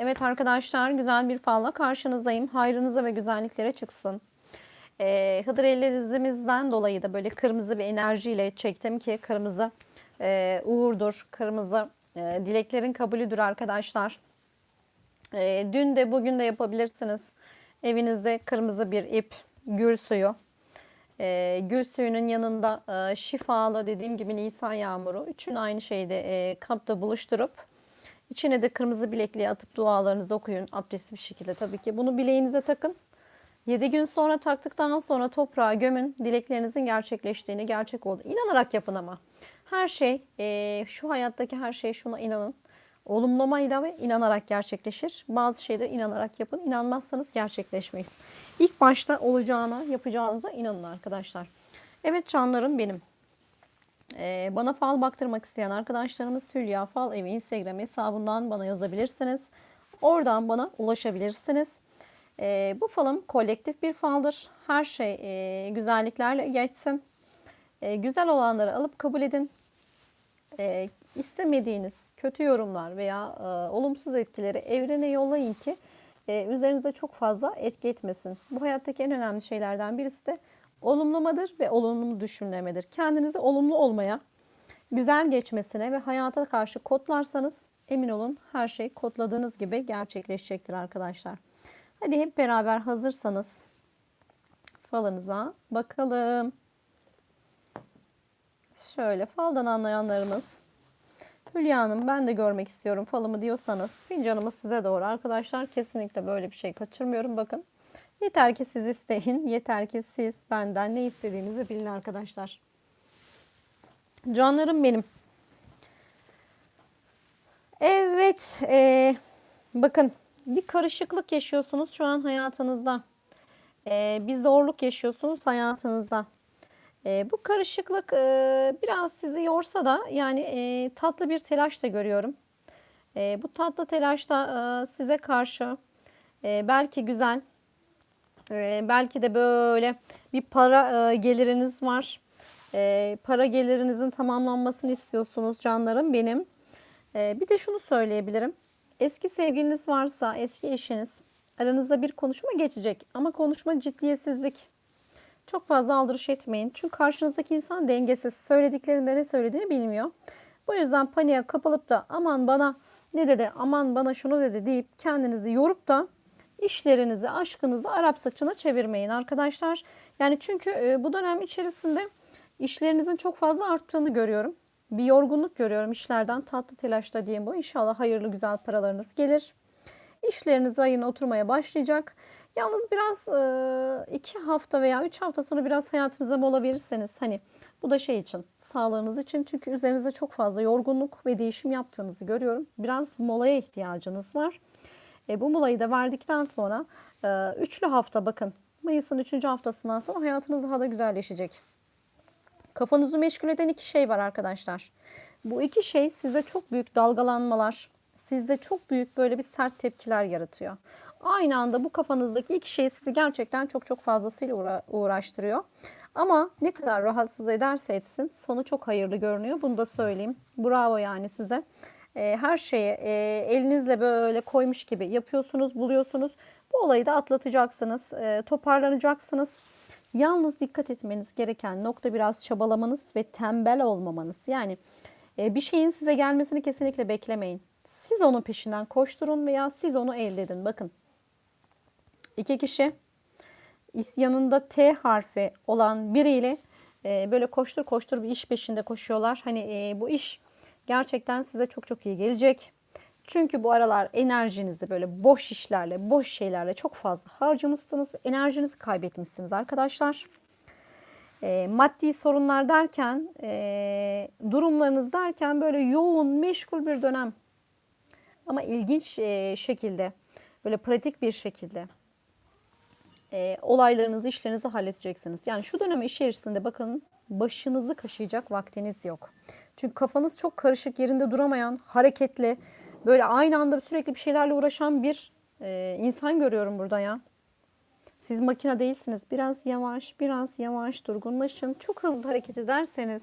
Evet arkadaşlar güzel bir falla karşınızdayım. Hayrınıza ve güzelliklere çıksın. Ee, Hıdır ellerimizden dolayı da böyle kırmızı bir enerjiyle çektim ki kırmızı e, uğurdur. Kırmızı e, dileklerin kabulüdür arkadaşlar. E, dün de bugün de yapabilirsiniz. Evinizde kırmızı bir ip, gül suyu. E, gül suyunun yanında e, şifalı dediğim gibi Nisan yağmuru. Üçünü aynı şeyde e, kapta buluşturup İçine de kırmızı bilekliği atıp dualarınızı okuyun. Abdestli bir şekilde tabii ki. Bunu bileğinize takın. 7 gün sonra taktıktan sonra toprağa gömün. Dileklerinizin gerçekleştiğini, gerçek oldu. İnanarak yapın ama. Her şey, e, şu hayattaki her şey şuna inanın. Olumlamayla ve inanarak gerçekleşir. Bazı şeyler inanarak yapın. İnanmazsanız gerçekleşmeyiz. İlk başta olacağına, yapacağınıza inanın arkadaşlar. Evet canlarım benim. Ee, bana fal baktırmak isteyen arkadaşlarımız Hülya Fal Evi Instagram hesabından bana yazabilirsiniz. Oradan bana ulaşabilirsiniz. Ee, bu falım kolektif bir faldır. Her şey e, güzelliklerle geçsin. E, güzel olanları alıp kabul edin. E, istemediğiniz kötü yorumlar veya e, olumsuz etkileri evrene yollayın ki e, üzerinize çok fazla etki etmesin. Bu hayattaki en önemli şeylerden birisi de olumlamadır ve olumlu düşünmemedir. Kendinizi olumlu olmaya, güzel geçmesine ve hayata karşı kodlarsanız emin olun her şey kodladığınız gibi gerçekleşecektir arkadaşlar. Hadi hep beraber hazırsanız falınıza bakalım. Şöyle faldan anlayanlarımız Hülya Hanım ben de görmek istiyorum falımı diyorsanız fincanımız size doğru arkadaşlar. Kesinlikle böyle bir şey kaçırmıyorum. Bakın Yeter ki siz isteyin. Yeter ki siz benden ne istediğinizi bilin arkadaşlar. Canlarım benim. Evet. E, bakın bir karışıklık yaşıyorsunuz şu an hayatınızda. E, bir zorluk yaşıyorsunuz hayatınızda. E, bu karışıklık e, biraz sizi yorsa da yani e, tatlı bir telaş da görüyorum. E, bu tatlı telaş da e, size karşı e, belki güzel ee, belki de böyle bir para e, geliriniz var. Ee, para gelirinizin tamamlanmasını istiyorsunuz canlarım benim. Ee, bir de şunu söyleyebilirim. Eski sevgiliniz varsa, eski eşiniz aranızda bir konuşma geçecek. Ama konuşma ciddiyetsizlik. Çok fazla aldırış etmeyin. Çünkü karşınızdaki insan dengesiz. Söylediklerinde ne söylediğini bilmiyor. Bu yüzden paniğe kapılıp da aman bana ne dedi, aman bana şunu dedi deyip kendinizi yorup da işlerinizi, aşkınızı Arap saçına çevirmeyin arkadaşlar. Yani çünkü e, bu dönem içerisinde işlerinizin çok fazla arttığını görüyorum. Bir yorgunluk görüyorum işlerden. Tatlı telaşta diyeyim bu. İnşallah hayırlı güzel paralarınız gelir. İşleriniz ayın oturmaya başlayacak. Yalnız biraz e, iki hafta veya üç hafta sonra biraz hayatınıza mola verirseniz hani bu da şey için sağlığınız için çünkü üzerinizde çok fazla yorgunluk ve değişim yaptığınızı görüyorum. Biraz molaya ihtiyacınız var. E, bu molayı da verdikten sonra e, üçlü hafta bakın Mayıs'ın üçüncü haftasından sonra hayatınız daha da güzelleşecek. Kafanızı meşgul eden iki şey var arkadaşlar. Bu iki şey size çok büyük dalgalanmalar, sizde çok büyük böyle bir sert tepkiler yaratıyor. Aynı anda bu kafanızdaki iki şey sizi gerçekten çok çok fazlasıyla uğraştırıyor. Ama ne kadar rahatsız ederse etsin sonu çok hayırlı görünüyor. Bunu da söyleyeyim. Bravo yani size. E, her şeyi e, elinizle böyle koymuş gibi yapıyorsunuz, buluyorsunuz. Bu olayı da atlatacaksınız, e, toparlanacaksınız. Yalnız dikkat etmeniz gereken nokta biraz çabalamanız ve tembel olmamanız. Yani bir şeyin size gelmesini kesinlikle beklemeyin. Siz onun peşinden koşturun veya siz onu elde edin. Bakın iki kişi yanında T harfi olan biriyle böyle koştur koştur bir iş peşinde koşuyorlar. Hani bu iş gerçekten size çok çok iyi gelecek. Çünkü bu aralar enerjinizi böyle boş işlerle, boş şeylerle çok fazla harcamışsınız ve enerjinizi kaybetmişsiniz arkadaşlar. E, maddi sorunlar derken, e, durumlarınız derken böyle yoğun, meşgul bir dönem. Ama ilginç e, şekilde, böyle pratik bir şekilde e, olaylarınızı, işlerinizi halledeceksiniz. Yani şu dönem içerisinde bakın başınızı kaşıyacak vaktiniz yok. Çünkü kafanız çok karışık, yerinde duramayan, hareketli, böyle aynı anda sürekli bir şeylerle uğraşan bir e, insan görüyorum burada ya. Siz makine değilsiniz. Biraz yavaş, biraz yavaş durgunlaşın. Çok hızlı hareket ederseniz,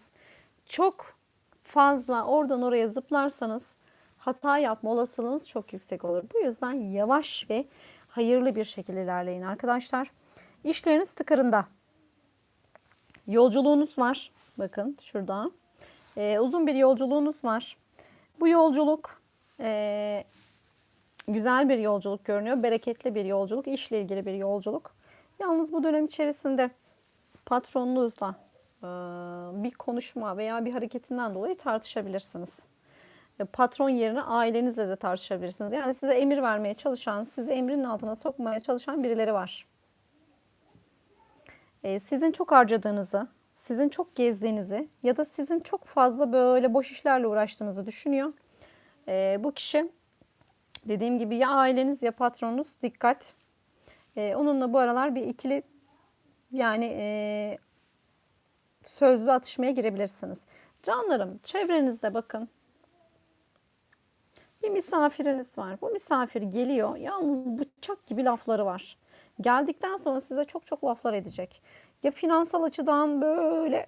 çok fazla oradan oraya zıplarsanız hata yapma olasılığınız çok yüksek olur. Bu yüzden yavaş ve hayırlı bir şekilde ilerleyin arkadaşlar. İşleriniz tıkırında. Yolculuğunuz var. Bakın şurada. Ee, uzun bir yolculuğunuz var. Bu yolculuk e, güzel bir yolculuk görünüyor. Bereketli bir yolculuk, işle ilgili bir yolculuk. Yalnız bu dönem içerisinde patronunuzla e, bir konuşma veya bir hareketinden dolayı tartışabilirsiniz. E, Patron yerine ailenizle de tartışabilirsiniz. Yani size emir vermeye çalışan, sizi emrinin altına sokmaya çalışan birileri var. E, Sizin çok harcadığınızı, sizin çok gezdiğinizi ya da sizin çok fazla böyle boş işlerle uğraştığınızı düşünüyor. E, Bu kişi dediğim gibi ya aileniz ya patronunuz dikkat. E, Onunla bu aralar bir ikili yani e, sözlü atışmaya girebilirsiniz. Canlarım çevrenizde bakın. Bir misafiriniz var. Bu misafir geliyor. Yalnız bıçak gibi lafları var. Geldikten sonra size çok çok laflar edecek. Ya finansal açıdan böyle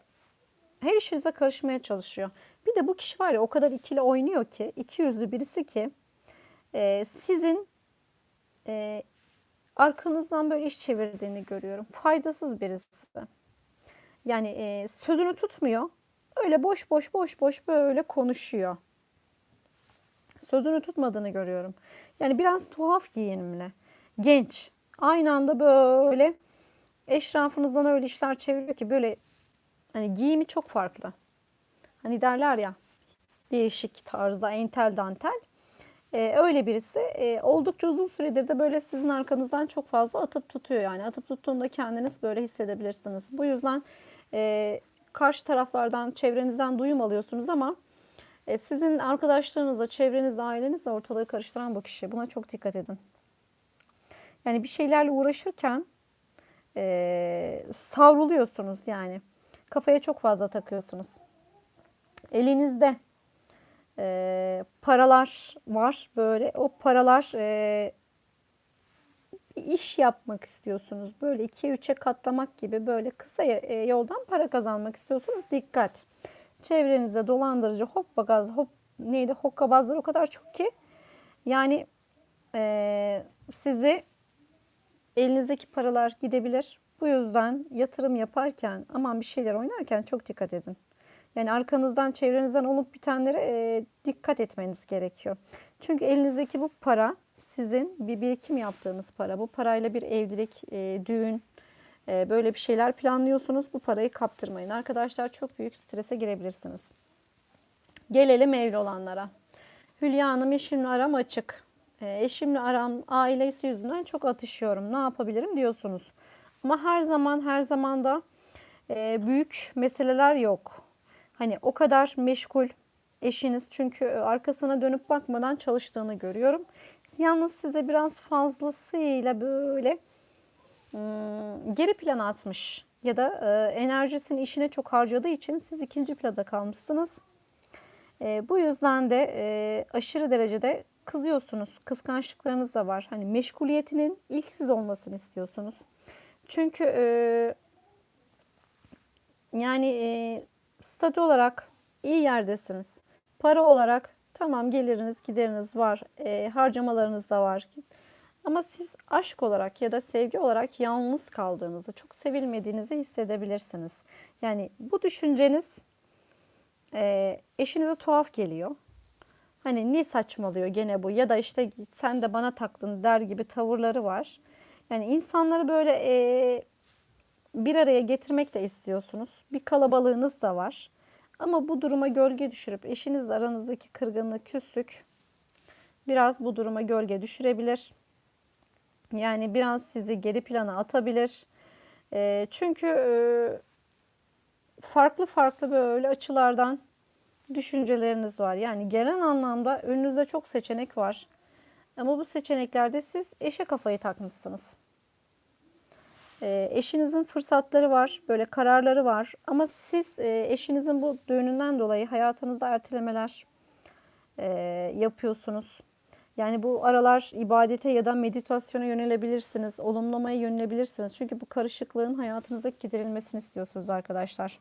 her işinize karışmaya çalışıyor. Bir de bu kişi var ya o kadar ikili oynuyor ki, iki yüzlü birisi ki e, sizin e, arkanızdan böyle iş çevirdiğini görüyorum. Faydasız birisi. Yani e, sözünü tutmuyor. Öyle boş boş boş boş böyle konuşuyor. Sözünü tutmadığını görüyorum. Yani biraz tuhaf giyinimli. Genç. Aynı anda böyle eşrafınızdan öyle işler çeviriyor ki böyle hani giyimi çok farklı. Hani derler ya değişik tarzda entel dantel. Ee, öyle birisi e, oldukça uzun süredir de böyle sizin arkanızdan çok fazla atıp tutuyor yani atıp tuttuğunda kendiniz böyle hissedebilirsiniz. Bu yüzden e, karşı taraflardan çevrenizden duyum alıyorsunuz ama e, sizin arkadaşlarınızla, çevrenizle, ailenizle ortalığı karıştıran bu kişi. Buna çok dikkat edin. Yani bir şeylerle uğraşırken e, savruluyorsunuz yani. Kafaya çok fazla takıyorsunuz. Elinizde e, paralar var böyle. O paralar e, bir iş yapmak istiyorsunuz. Böyle ikiye üçe katlamak gibi böyle kısa yoldan para kazanmak istiyorsunuz. Dikkat. Çevrenize dolandırıcı hoppagaz hop neydi hokkabazlar o kadar çok ki yani e, sizi elinizdeki paralar gidebilir. Bu yüzden yatırım yaparken aman bir şeyler oynarken çok dikkat edin. Yani arkanızdan çevrenizden olup bitenlere e, dikkat etmeniz gerekiyor. Çünkü elinizdeki bu para sizin bir birikim yaptığınız para. Bu parayla bir evlilik, e, düğün, e, böyle bir şeyler planlıyorsunuz. Bu parayı kaptırmayın. Arkadaşlar çok büyük strese girebilirsiniz. Gelelim evli olanlara. Hülya Hanım eşimle aram açık. E, eşimle aram ailesi yüzünden çok atışıyorum. Ne yapabilirim diyorsunuz. Ama her zaman her zaman da e, büyük meseleler yok. Hani o kadar meşgul eşiniz çünkü arkasına dönüp bakmadan çalıştığını görüyorum. Yalnız size biraz fazlasıyla böyle hmm, geri plana atmış ya da e, enerjisini işine çok harcadığı için siz ikinci planda kalmışsınız. E, bu yüzden de e, aşırı derecede kızıyorsunuz. Kıskançlıklarınız da var. Hani meşguliyetinin ilk siz olmasını istiyorsunuz. Çünkü e, yani e, statü olarak iyi yerdesiniz. Para olarak tamam geliriniz gideriniz var. E, harcamalarınız da var. Ama siz aşk olarak ya da sevgi olarak yalnız kaldığınızı, çok sevilmediğinizi hissedebilirsiniz. Yani bu düşünceniz e, eşinize tuhaf geliyor. Hani ne saçmalıyor gene bu ya da işte sen de bana taktın der gibi tavırları var. Yani insanları böyle e, bir araya getirmek de istiyorsunuz. Bir kalabalığınız da var. Ama bu duruma gölge düşürüp eşinizle aranızdaki kırgınlık, küslük biraz bu duruma gölge düşürebilir. Yani biraz sizi geri plana atabilir. E, çünkü e, farklı farklı böyle açılardan düşünceleriniz var. Yani gelen anlamda önünüzde çok seçenek var. Ama bu seçeneklerde siz eşe kafayı takmışsınız. E, eşinizin fırsatları var, böyle kararları var. Ama siz e, eşinizin bu düğününden dolayı hayatınızda ertelemeler e, yapıyorsunuz. Yani bu aralar ibadete ya da meditasyona yönelebilirsiniz, olumlamaya yönelebilirsiniz. Çünkü bu karışıklığın hayatınıza giderilmesini istiyorsunuz arkadaşlar.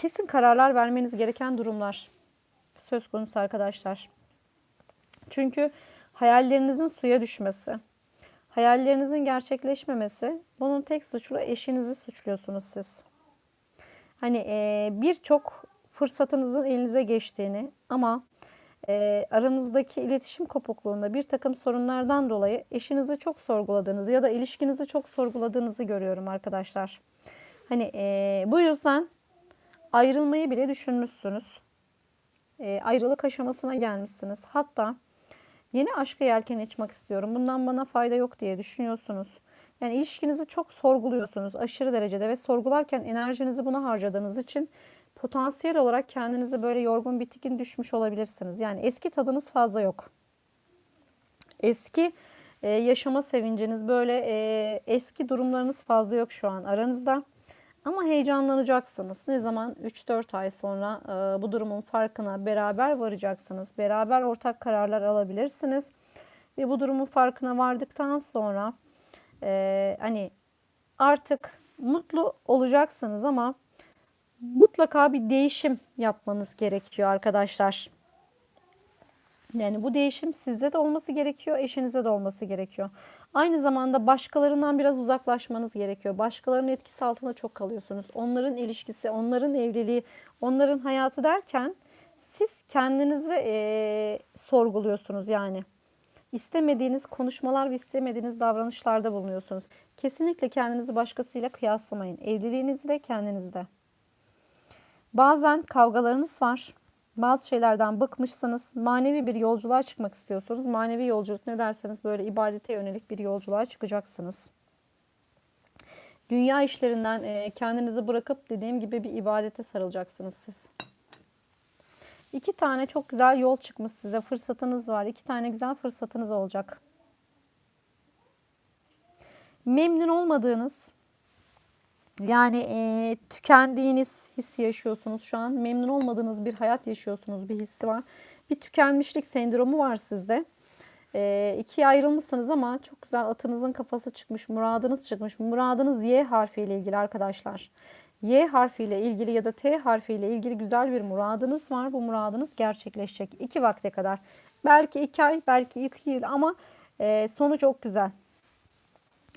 Kesin kararlar vermeniz gereken durumlar söz konusu arkadaşlar. Çünkü hayallerinizin suya düşmesi, hayallerinizin gerçekleşmemesi bunun tek suçlu eşinizi suçluyorsunuz siz. Hani e, birçok fırsatınızın elinize geçtiğini ama e, aranızdaki iletişim kopukluğunda bir takım sorunlardan dolayı eşinizi çok sorguladığınızı ya da ilişkinizi çok sorguladığınızı görüyorum arkadaşlar. Hani e, bu yüzden ayrılmayı bile düşünmüşsünüz. E, ayrılık aşamasına gelmişsiniz. Hatta yeni aşka yelken açmak istiyorum. Bundan bana fayda yok diye düşünüyorsunuz. Yani ilişkinizi çok sorguluyorsunuz aşırı derecede ve sorgularken enerjinizi buna harcadığınız için potansiyel olarak kendinizi böyle yorgun bitikin düşmüş olabilirsiniz. Yani eski tadınız fazla yok. Eski e, yaşama sevinciniz böyle e, eski durumlarınız fazla yok şu an aranızda. Ama heyecanlanacaksınız. Ne zaman 3-4 ay sonra e, bu durumun farkına beraber varacaksınız. Beraber ortak kararlar alabilirsiniz. Ve bu durumun farkına vardıktan sonra e, hani artık mutlu olacaksınız ama mutlaka bir değişim yapmanız gerekiyor arkadaşlar. Yani bu değişim sizde de olması gerekiyor, eşinizde de olması gerekiyor. Aynı zamanda başkalarından biraz uzaklaşmanız gerekiyor. Başkalarının etkisi altında çok kalıyorsunuz. Onların ilişkisi, onların evliliği, onların hayatı derken siz kendinizi e, sorguluyorsunuz yani. İstemediğiniz konuşmalar ve istemediğiniz davranışlarda bulunuyorsunuz. Kesinlikle kendinizi başkasıyla kıyaslamayın. Evliliğinizle kendinizde. Bazen kavgalarınız var. Bazı şeylerden bıkmışsınız. Manevi bir yolculuğa çıkmak istiyorsunuz. Manevi yolculuk ne derseniz böyle ibadete yönelik bir yolculuğa çıkacaksınız. Dünya işlerinden e, kendinizi bırakıp dediğim gibi bir ibadete sarılacaksınız siz. İki tane çok güzel yol çıkmış size. Fırsatınız var. İki tane güzel fırsatınız olacak. Memnun olmadığınız yani e, tükendiğiniz hissi yaşıyorsunuz şu an. Memnun olmadığınız bir hayat yaşıyorsunuz. Bir hissi var. Bir tükenmişlik sendromu var sizde. E, ikiye ayrılmışsınız ama çok güzel atınızın kafası çıkmış. Muradınız çıkmış. Muradınız Y harfiyle ilgili arkadaşlar. Y harfiyle ilgili ya da T harfiyle ilgili güzel bir muradınız var. Bu muradınız gerçekleşecek. iki vakte kadar. Belki iki ay, belki iki yıl ama e, sonu çok güzel.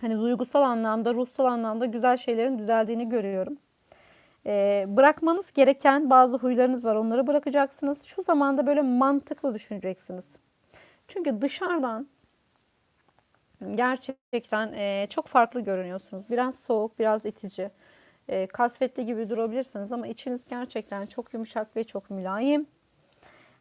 Hani duygusal anlamda, ruhsal anlamda güzel şeylerin düzeldiğini görüyorum. E, bırakmanız gereken bazı huylarınız var. Onları bırakacaksınız. Şu zamanda böyle mantıklı düşüneceksiniz. Çünkü dışarıdan gerçekten e, çok farklı görünüyorsunuz. Biraz soğuk, biraz itici e, kasvetli gibi durabilirsiniz ama içiniz gerçekten çok yumuşak ve çok mülayim.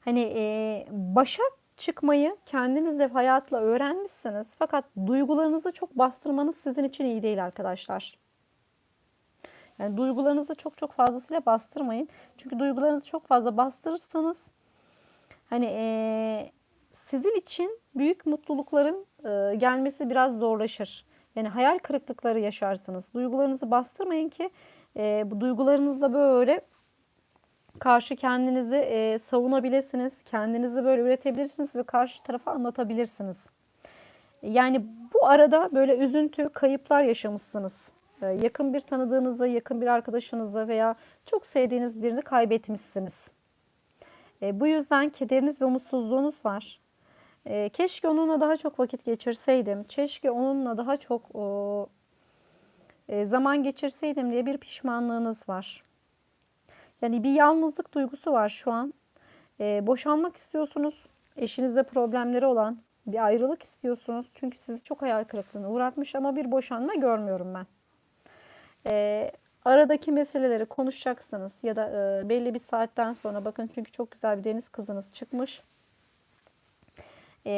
Hani e, başa çıkmayı kendinizle hayatla öğrenmişsiniz fakat duygularınızı çok bastırmanız sizin için iyi değil arkadaşlar. Yani duygularınızı çok çok fazlasıyla bastırmayın. Çünkü duygularınızı çok fazla bastırırsanız hani e, sizin için büyük mutlulukların e, gelmesi biraz zorlaşır. Yani hayal kırıklıkları yaşarsınız. Duygularınızı bastırmayın ki e, bu duygularınızla böyle karşı kendinizi e, savunabilirsiniz. Kendinizi böyle üretebilirsiniz ve karşı tarafa anlatabilirsiniz. Yani bu arada böyle üzüntü, kayıplar yaşamışsınız. E, yakın bir tanıdığınızı, yakın bir arkadaşınızı veya çok sevdiğiniz birini kaybetmişsiniz. E, bu yüzden kederiniz ve umutsuzluğunuz var. E, keşke onunla daha çok vakit geçirseydim. Keşke onunla daha çok o, e, zaman geçirseydim diye bir pişmanlığınız var. Yani bir yalnızlık duygusu var şu an. E, boşanmak istiyorsunuz. Eşinizde problemleri olan bir ayrılık istiyorsunuz. Çünkü sizi çok hayal kırıklığına uğratmış ama bir boşanma görmüyorum ben. E, aradaki meseleleri konuşacaksınız ya da e, belli bir saatten sonra bakın çünkü çok güzel bir deniz kızınız çıkmış e,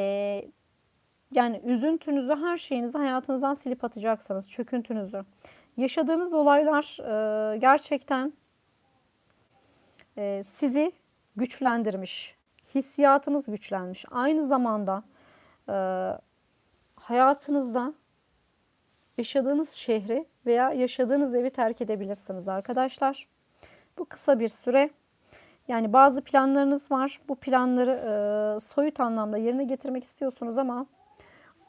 yani üzüntünüzü, her şeyinizi hayatınızdan silip atacaksınız, çöküntünüzü. Yaşadığınız olaylar e, gerçekten e, sizi güçlendirmiş, hissiyatınız güçlenmiş. Aynı zamanda e, hayatınızda yaşadığınız şehri veya yaşadığınız evi terk edebilirsiniz arkadaşlar. Bu kısa bir süre. Yani bazı planlarınız var. Bu planları e, soyut anlamda yerine getirmek istiyorsunuz ama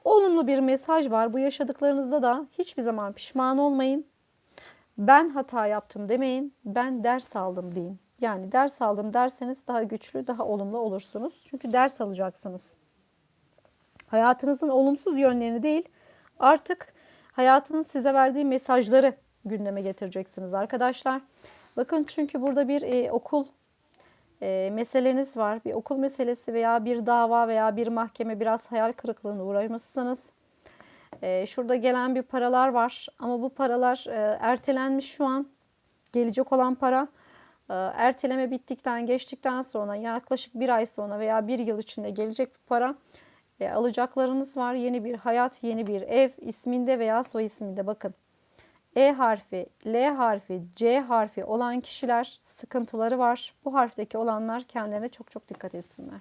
olumlu bir mesaj var. Bu yaşadıklarınızda da hiçbir zaman pişman olmayın. Ben hata yaptım demeyin. Ben ders aldım deyin. Yani ders aldım derseniz daha güçlü, daha olumlu olursunuz. Çünkü ders alacaksınız. Hayatınızın olumsuz yönlerini değil, artık hayatın size verdiği mesajları gündeme getireceksiniz arkadaşlar. Bakın çünkü burada bir e, okul e, meseleniz var. Bir okul meselesi veya bir dava veya bir mahkeme biraz hayal kırıklığına uğramışsınız. E, şurada gelen bir paralar var ama bu paralar e, ertelenmiş şu an. Gelecek olan para erteleme bittikten geçtikten sonra yaklaşık bir ay sonra veya bir yıl içinde gelecek bir para e, alacaklarınız var. Yeni bir hayat, yeni bir ev isminde veya soy isminde bakın. E harfi, L harfi, C harfi olan kişiler sıkıntıları var. Bu harfteki olanlar kendilerine çok çok dikkat etsinler.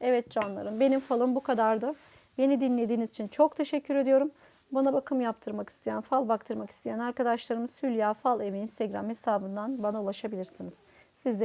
Evet canlarım benim falım bu kadardı. Beni dinlediğiniz için çok teşekkür ediyorum. Bana bakım yaptırmak isteyen, fal baktırmak isteyen arkadaşlarımız Hülya Fal Evi Instagram hesabından bana ulaşabilirsiniz. Sizleri